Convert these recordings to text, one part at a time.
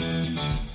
Na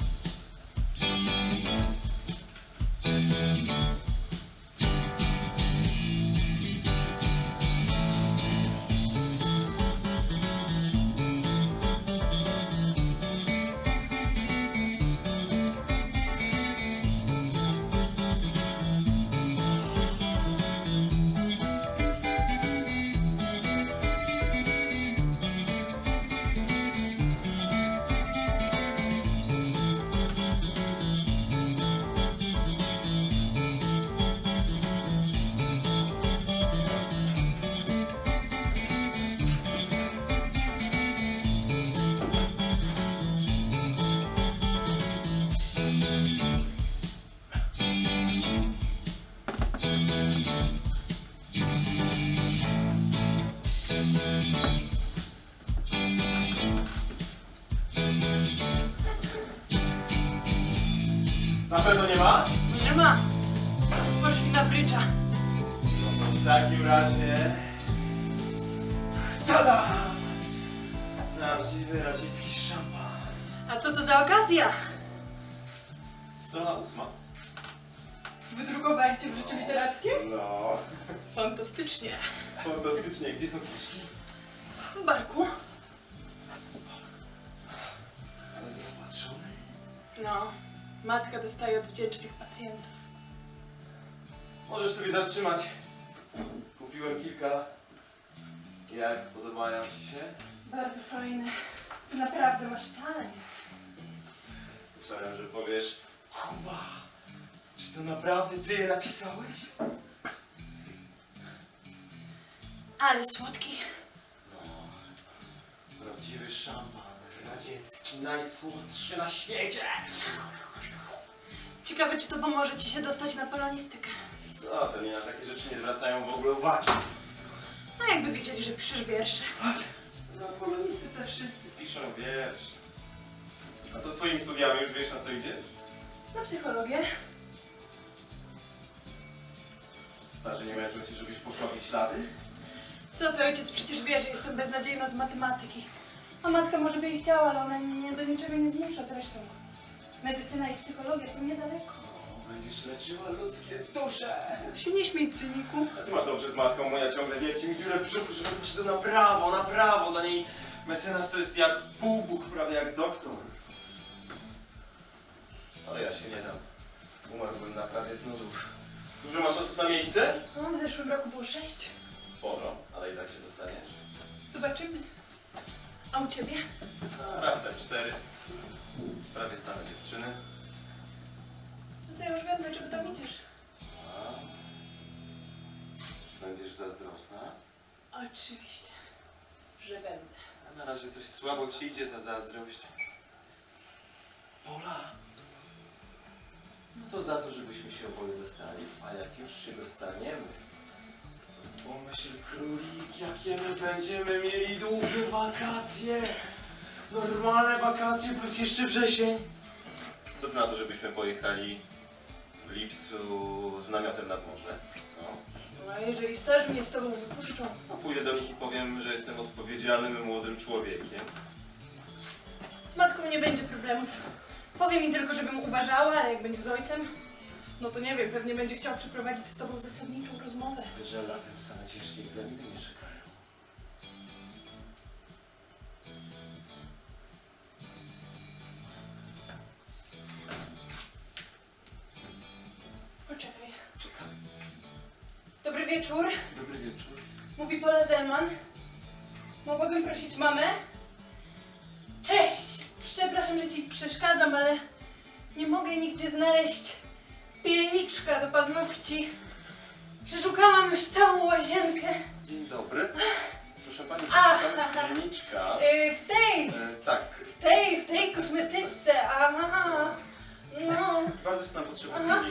Poszli na brycza. W takim razie... Tada! Prawdziwy radziecki szampan. A co to za okazja? Strona ósma. Wydrukowali cię w życiu literackim? No, Fantastycznie. fantastycznie. Gdzie są książki? W barku? Ale zaopatrzone. No. Matka dostaje od wdzięcznych pacjentów. Możesz sobie zatrzymać. Kupiłem kilka. Jak podobają ci się? Bardzo fajne. Ty naprawdę masz talent. Myślałem, że powiesz Kuba, czy to naprawdę ty je napisałeś? Ale słodki. Prawdziwy szampan radziecki, najsłodszy na świecie! Ciekawe, czy to pomoże ci się dostać na polonistykę. Co, to nie na takie rzeczy nie zwracają w ogóle uwagi. A jakby wiedzieli, że piszesz wiersze. Na polonistyce wszyscy piszą wiersz. A co z twoimi studiami? Już wiesz na co idziesz? Na psychologię. Starzy nie męczą cię, żebyś poszła w ślady? Co ty, ojciec przecież wie, że jestem beznadziejna z matematyki. A matka może by i chciała, ale ona mnie do niczego nie zmusza zresztą. Medycyna i psychologia są niedaleko. Będziesz leczyła ludzkie dusze. Się nie śmiej, cyniku. A ty masz dobrze z matką, moja ciągle wierci mi dziurę w brzuchu, żeby poszedł na prawo, na prawo. Dla niej mecenas to jest jak półbóg, prawie jak doktor. Ale ja się nie dam. Umarłbym na prawie z nudów. Dużo masz osób na miejsce? No, w zeszłym roku było sześć. Sporo, ale i tak się dostaniesz. Zobaczymy. A u ciebie? No, raptem cztery. Prawie same dziewczyny. No to ja już wiem, A. Będziesz zazdrosna? Oczywiście, że będę. A na razie coś słabo ci idzie ta zazdrość. Pola! No to za to, żebyśmy się oboje dostali, a jak już się dostaniemy, to pomyśl królik, jakie my będziemy mieli długie wakacje! Normalne wakacje plus jeszcze wrzesień! Co ty na to, żebyśmy pojechali w lipcu z namiotem nad morze? Co? No a jeżeli starzy mnie z tobą wypuszczą? No pójdę do nich i powiem, że jestem odpowiedzialnym młodym człowiekiem. Z matką nie będzie problemów. Powie mi tylko, żebym uważała, ale jak będzie z ojcem, no to nie wiem, pewnie będzie chciał przeprowadzić z tobą zasadniczą rozmowę. że latem same ciężkie egzaminy nie czekają. Dobry wieczór. Dobry wieczór. Mówi Pola Zelman. Mogłabym prosić mamę? Cześć! Przepraszam, że ci przeszkadzam, ale nie mogę nigdzie znaleźć pielniczka do paznokci. Przeszukałam już całą łazienkę.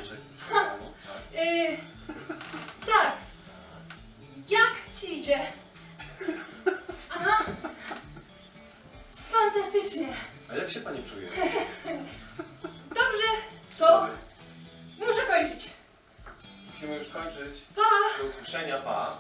Tak. Tak. Jak ci idzie? Aha. Fantastycznie. A jak się pani czuje? Dobrze, to muszę kończyć. Musimy już kończyć. Pa! Do usłyszenia, pa.